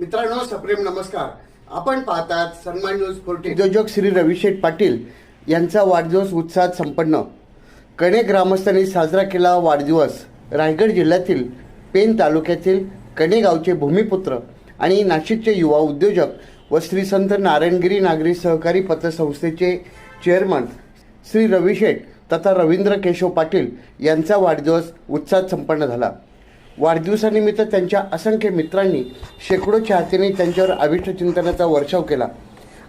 मित्रांनो सप्रेम नमस्कार. आपण पाहतात सन्मान न्यूज फोर्टी उद्योजक श्री रविशेठ पाटील यांचा वाढदिवस उत्साहात संपन्न. कणे ग्रामस्थांनी साजरा केला वाढदिवस. रायगड जिल्ह्यातील पेन तालुक्यातील कणे गावचे भूमिपुत्र आणि नाशिकचे युवा उद्योजक व श्री संत नारायणगिरी नागरी सहकारी पतसंस्थेचे चेअरमन श्री रविशेठ तथा रवींद्र केशव पाटील यांचा वाढदिवस उत्साहात संपन्न झाला. वाढदिवसानिमित्त त्यांच्या असंख्य मित्रांनी शेकडो चाहत्यांनी त्यांच्यावर अभिष्ट चिंतनाचा वर्षाव केला.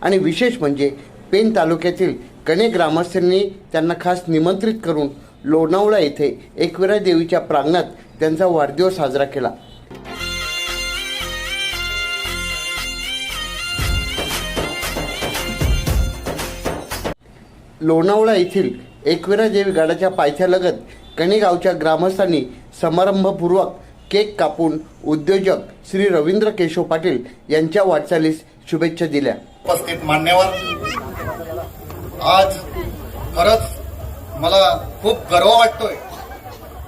आणि विशेष म्हणजे पेन तालुक्यातील कणे ग्रामस्थांनी त्यांना खास निमंत्रित करून लोणावळा येथे एकविरा देवीच्या प्रांगणात त्यांचा वाढदिवस साजरा केला. लोणावळा येथील एकविरा देवी गडाच्या पायथ्यालगत कणे गावच्या ग्रामस्थांनी समारंभपूर्वक केक कापून उद्योजक श्री रवींद्र केशव पाटील यांच्या वाटचालीस शुभेच्छा दिल्या. उपस्थित मान्यवर आज खरंच मला खूप गर्व वाटतोय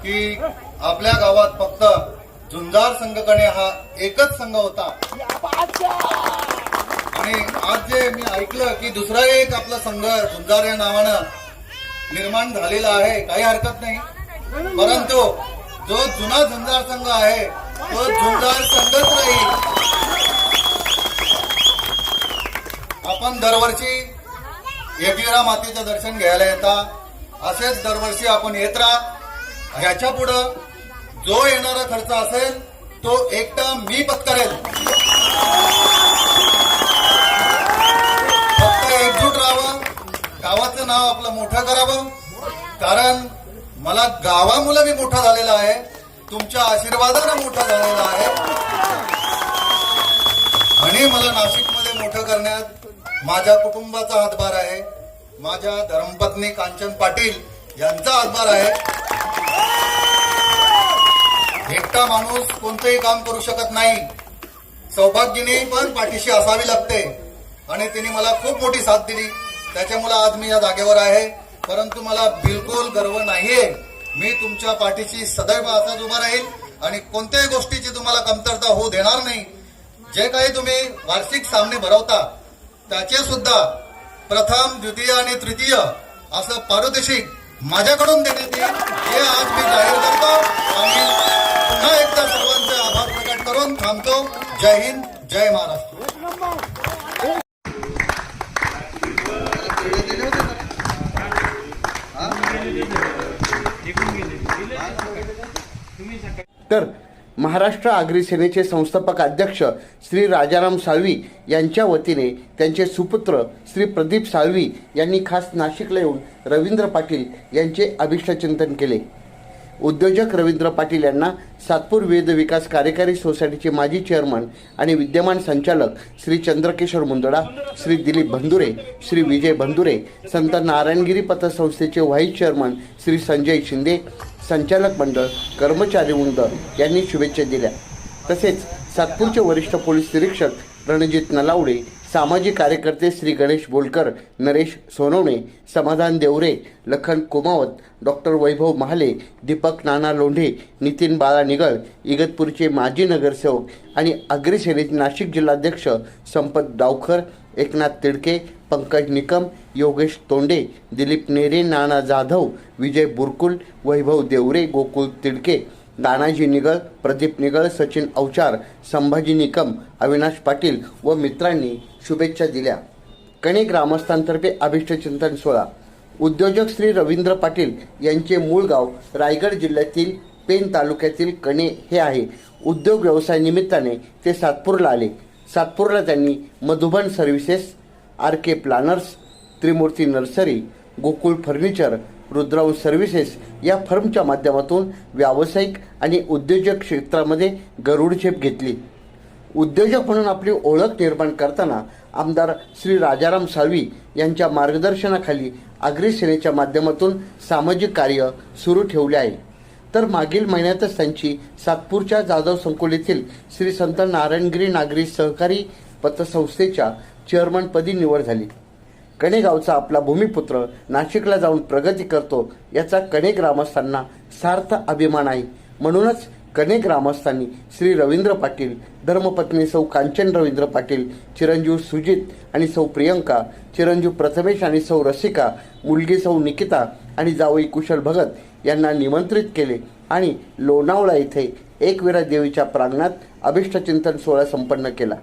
की आपल्या गावात फक्त झुंजार संघकडे हा एकच संघ होता. आणि आज जे मी ऐकलं की दुसरा एक आपला संघ झुंजार या नावानं निर्माण झालेला आहे काही हरकत नाही. परंतु जो जुना झुंजार संघ आहे तो झुंजार संघच राहील आपण दरवर्षी एकविरा मातेचं दर्शन घ्यायला येता. असेच दरवर्षी आपण येत राहा. ह्याच्या पुढं जो येणारा खर्च असेल तो एकटा मी पत्करेल. फक्त एकजूट राहावं. गावाचं नाव आपलं मोठं करावं. कारण मला गावामुळे मी मोठा झालेला आहे. तुमच्या आशीर्वादानं मोठा झालेला आहे. आणि मला नाशिकमध्ये मोठं करण्यात माझ्या कुटुंबाचा हातभार आहे. माझ्या धर्मपत्नी कांचन पाटील यांचा हातभार आहे. एकटा माणूस कोणतंही काम करू शकत नाही. सौभाग्याने पण पाठीशी असावी लागते. आणि तिने मला खूप मोठी साथ दिली. त्याच्यामुळे आज मी या जागेवर आहे. परंतु मला बिलकुल गर्व नाहीये. मी तुमच्या पाठीशी सदैव असाच उभा राहील आणि कोणत्याही गोष्टीची तुम्हाला कमतरता होऊ देणार नाही. जे काही तुम्ही वार्षिक सामने भरवता त्याचे सुद्धा प्रथम द्वितीय आणि तृतीय असं पारितोषिक माझ्याकडून देण्यात येईल हे आज मी जाहीर करतो आणि पुन्हा एकदा सर्वांचे आभार प्रकट करून थांबतो. जय हिंद जय महाराष्ट्र. तर महाराष्ट्र आगरी सेनेचे संस्थापक अध्यक्ष श्री राजाराम साळवी यांच्या वतीने त्यांचे सुपुत्र श्री प्रदीप साळवी यांनी खास नाशिकला येऊन रवींद्र पाटील यांचे अभिष्टचिंतन केले. उद्योजक रवींद्र पाटील यांना सातपूर वेद विकास कार्यकारी सोसायटीचे माजी चेअरमन आणि विद्यमान संचालक श्री चंद्रकिशोर मुंदडा श्री दिलीप भंदुरे श्री विजय भंदुरे संत नारायणगिरी पतसंस्थेचे व्हाईस चेअरमन श्री संजय शिंदे संचालक मंडळ कर्मचारी वृंद यांनी शुभेच्छा दिल्या. तसेच सातपूरचे वरिष्ठ पोलीस निरीक्षक रणजित नलावडे सामाजिक कार्यकर्ते श्री गणेश बोलकर नरेश सोनवणे समाधान देवरे लखन कुमावत डॉक्टर वैभव महाले दीपक नाना लोंढे नितीन बाळा निगळ इगतपूरचे माजी नगरसेवक आणि अग्रसेनेचे नाशिक जिल्हाध्यक्ष संपत डावखर एकनाथ तिडके पंकज निकम योगेश तोंडे दिलीप नेरे नाना जाधव विजय बुरकुल वैभव देवरे गोकुल तिडके दानाजी निगळ प्रदीप निगळ सचिन अवचार संभाजी निकम अविनाश पाटील व मित्रांनी शुभेच्छा दिल्या. कणे ग्रामस्थांतर्फे अभिष्टचिंतन सोहळा. उद्योजक श्री रवींद्र पाटील यांचे मूळ गाव रायगड जिल्ह्यातील पेन तालुक्यातील कणे हे आहे. उद्योग व्यवसाय निमित्ताने ते सातपूरला आले. सातपूरला त्यांनी Madhuban services R K planners Trimurti nursery Gokul furniture रुद्राऊ services या फर्मच्या माध्यमातून व्यावसायिक आणि उद्योजक क्षेत्रामध्ये गरुडझेप घेतली. उद्योजक म्हणून आपली ओळख निर्माण करताना आमदार श्री राजाराम साळवी यांच्या मार्गदर्शनाखाली आग्री सेनेच्या माध्यमातून सामाजिक कार्य सुरू ठेवले आहे. तर मागील महिन्यातच त्यांची सातपूरच्या जाधव संकुल येथील श्री संत नारायणगिरी नागरी सहकारी पतसंस्थेच्या चेअरमनपदी निवड झाली. कणेगावचा आपला भूमिपुत्र नाशिकला जाऊन प्रगती करतो याचा कणे ग्रामस्थांना सार्थ अभिमान आहे. म्हणूनच कणे ग्रामस्थांनी श्री रवींद्र पाटील धर्मपत्नी सौ कांचन रवींद्र पाटील चिरंजीव सुजित आणि सौ प्रियंका चिरंजीव प्रथमेश आणि सौ रसिका मुलगी सौ निकिता आणि जावई कुशल भगत यांना निमंत्रित केले आणि लोणावळा येथे एकविरा देवीच्या प्रांगणात अभिष्टचिंतन सोहळा संपन्न केला.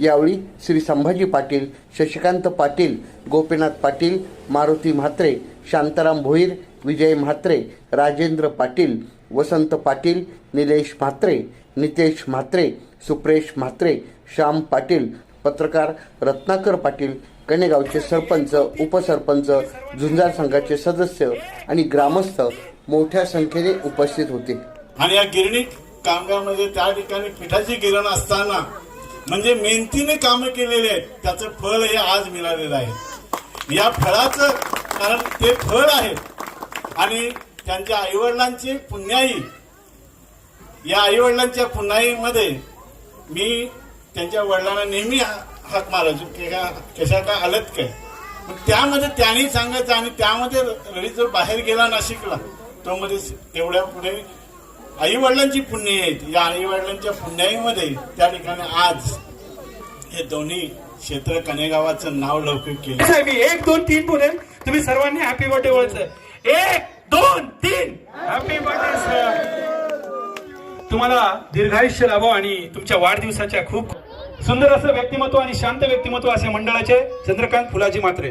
यावेळी श्री संभाजी पाटील शशिकांत पाटील गोपीनाथ पाटील मारुती म्हात्रे शांताराम भोईर विजय म्हात्रे राजेंद्र पाटील वसंत पाटील निलेश म्हात्रे नितेश म्हात्रे सुप्रेश म्हात्रे श्याम पाटील पत्रकार रत्नाकर पाटील कणेगावचे सरपंच उपसरपंच झुंजार संघाचे सदस्य आणि ग्रामस्थ मोठ्या संख्येने उपस्थित होते. आणि या गिरणी कामगारमध्ये त्या ठिकाणी पिठाची गिरण असताना म्हणजे मेहनतीने कामं केलेले आहेत त्याचं फळ हे आज मिळालेलं आहे. या फळाचं कारण ते फळ आहे. आणि त्यांच्या आईवडिलांची पुण्याई या आईवडिलांच्या पुण्याईमध्ये मी त्यांच्या वडिलांना नेहमी हा- मारायचो की का कशा काय आलत काय? मग त्यामध्ये त्यांनी सांगायचं आणि त्यामध्ये रवी जो बाहेर गेला नाशिकला तो मध्ये तेवढ्या पुढे आई वडिलांची पुण्य आहेत. या आई वडिलांच्या पुण्याईमध्ये त्या ठिकाणी आज हे दोन्ही क्षेत्र कनेगावाचं नाव लौकिक केलं. साहेब मी एक दोन तीन बोलेल? तुम्ही सर्वांनी हॅपी बर्थडे बोलायचं एक दोन तीन! हॅपी बर्थडे सर तुम्हाला दीर्घायुष्य लाभो आणि तुमच्या वाढदिवसाच्या खूप सुंदर असं व्यक्तिमत्व आणि शांत व्यक्तिमत्व असे मंडळाचे चंद्रकांत फुलाजी मात्रे